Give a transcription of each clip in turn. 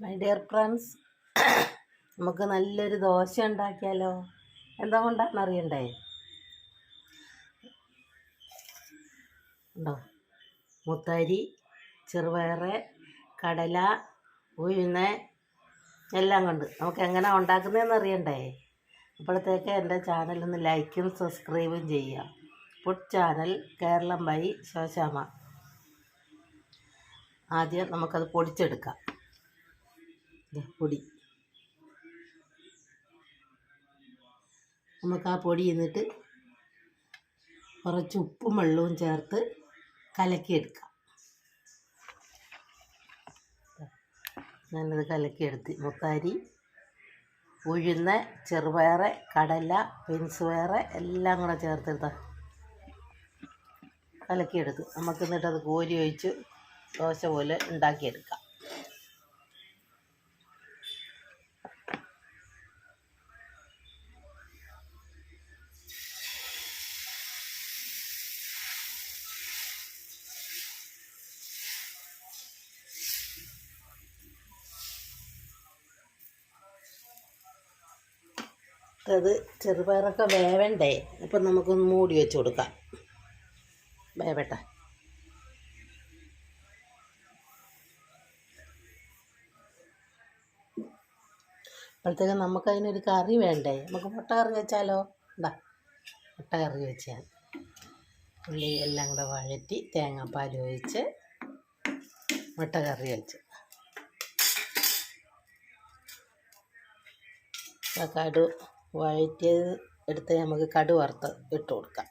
My dear friends നമുക്ക് നല്ലൊരു ദോശ ഉണ്ടാക്കിയാലോ? എന്താ കൊണ്ടാണെന്ന് അറിയണ്ടേ? ഉണ്ടോ? മുത്തരി ചെറുപയറ് കടല ഉഴുന്ന് എല്ലാം കൊണ്ട്. നമുക്ക് എങ്ങനെ ഉണ്ടാക്കുന്നതെന്ന് അറിയണ്ടേ? അപ്പോഴത്തേക്ക് എന്റെ ചാനലൊന്ന് ലൈക്കും സബ്സ്ക്രൈബും ചെയ്യുക. Food channel Keralam by Shoshama ആദ്യം നമുക്കത് പൊടിച്ചെടുക്കാം. പൊടി. നമുക്ക് ആ പൊടി എന്നിട്ട് കുറച്ച് ഉപ്പും വെള്ളവും ചേർത്ത് കലക്കിയെടുക്കാം. ഞാനത് കലക്കിയെടുത്ത്. മുത്താരി ഉഴുന്ന് ചെറുപയറ് കടല പെൻസ് വയറ് എല്ലാം കൂടെ ചേർത്തെടുത്ത കലക്കിയെടുത്ത്. നമുക്ക് എന്നിട്ടത് കോരി ഒഴിച്ച് ദോശ പോലെ ഉണ്ടാക്കിയെടുക്കാം. അത് ചെറുപയറൊക്കെ വേവണ്ടേ? അപ്പം നമുക്കൊന്ന് മൂടി വെച്ച് കൊടുക്കാം. വേവട്ടെ. അപ്പോഴത്തേക്ക് നമുക്ക് അതിനൊരു കറി വേണ്ടേ? നമുക്ക് മുട്ട കറി വെച്ചാലോ? എന്താ മുട്ട കറി വെച്ചാൽ ഉള്ളി എല്ലാം കൂടെ വഴറ്റി തേങ്ങാപ്പാൽ ഒഴിച്ച് മുട്ട കറി വെച്ച്. കടു. വഴറ്റിയത് എടുത്ത് നമുക്ക് കടു വറുത്ത് ഇട്ട് കൊടുക്കാം.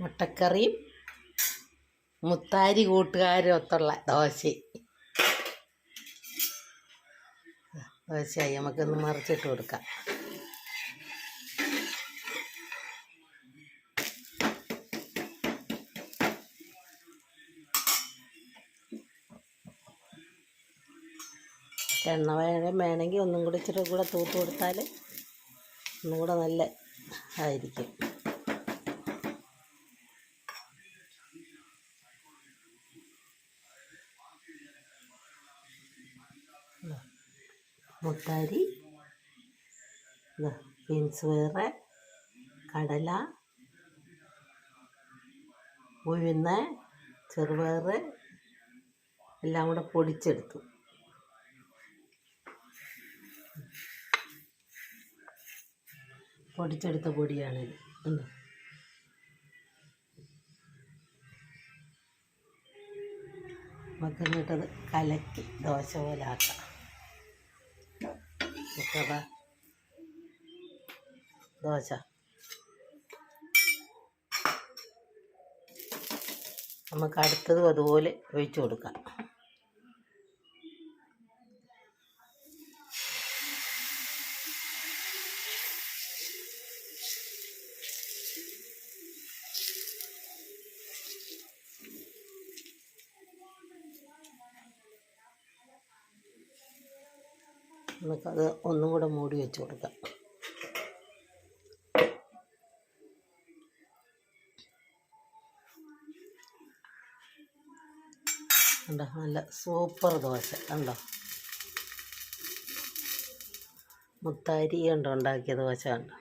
മുട്ടക്കറിയും മുത്താരി കൂട്ടുകാരും ഒത്തുള്ള ദോശ ദോശയായി നമുക്കൊന്ന് മറിച്ചിട്ട് കൊടുക്കാം. എണ്ണ വേണം വേണമെങ്കിൽ ഒന്നും കൂടി ഇച്ചിരി കൂടെ തൂത്ത് കൊടുത്താൽ ഒന്നും കൂടെ നല്ല ആയിരിക്കും. മുത്താരി ബീൻസ് വേറെ കടല ഉഴുന്ന് ചെറുപയർ എല്ലാം കൂടെ പൊടിച്ചെടുത്തു. പൊടിച്ചെടുത്ത പൊടിയാണിത് ഉണ്ടോ? നമുക്ക് കലക്കി ദോശ പോലെ ആക്കാം. ദോശ. നമുക്ക് അടുത്തതും അതുപോലെ ഒഴിച്ചു കൊടുക്കാം. നമുക്കത് ഒന്നും കൂടെ മൂടി വെച്ച് കൊടുക്കാം. കണ്ടോ? നല്ല സൂപ്പർ ദോശ കണ്ടോ? മുത്താരി കണ്ടോ ഉണ്ടാക്കിയ ദോശ കണ്ടോ?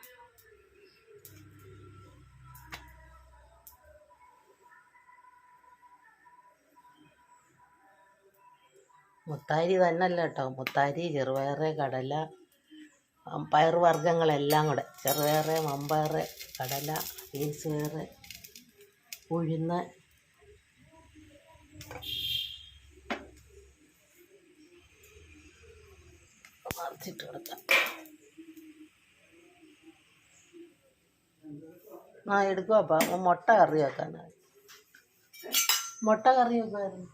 മുത്താരി തന്നെയല്ല കേട്ടോ. മുത്താരി ചെറുപയറ് കടല പയർ വർഗങ്ങളെല്ലാം കൂടെ. ചെറുപയറ് മമ്പയറ് കടല ബീൻസ് പയറ് ഉഴുന്ന്. മറിച്ചിട്ട് കൊടുക്കാം. ആ എടുക്കുക മുട്ട കറി വെക്കാനായി മുട്ട കറി വെക്കുമായിരുന്നു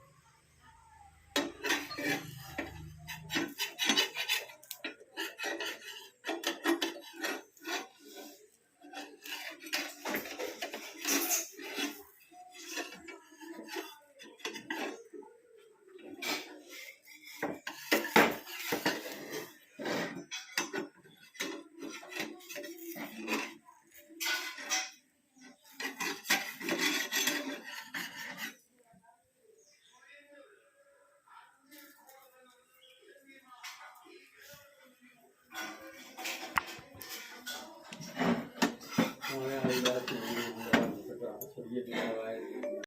Gracias.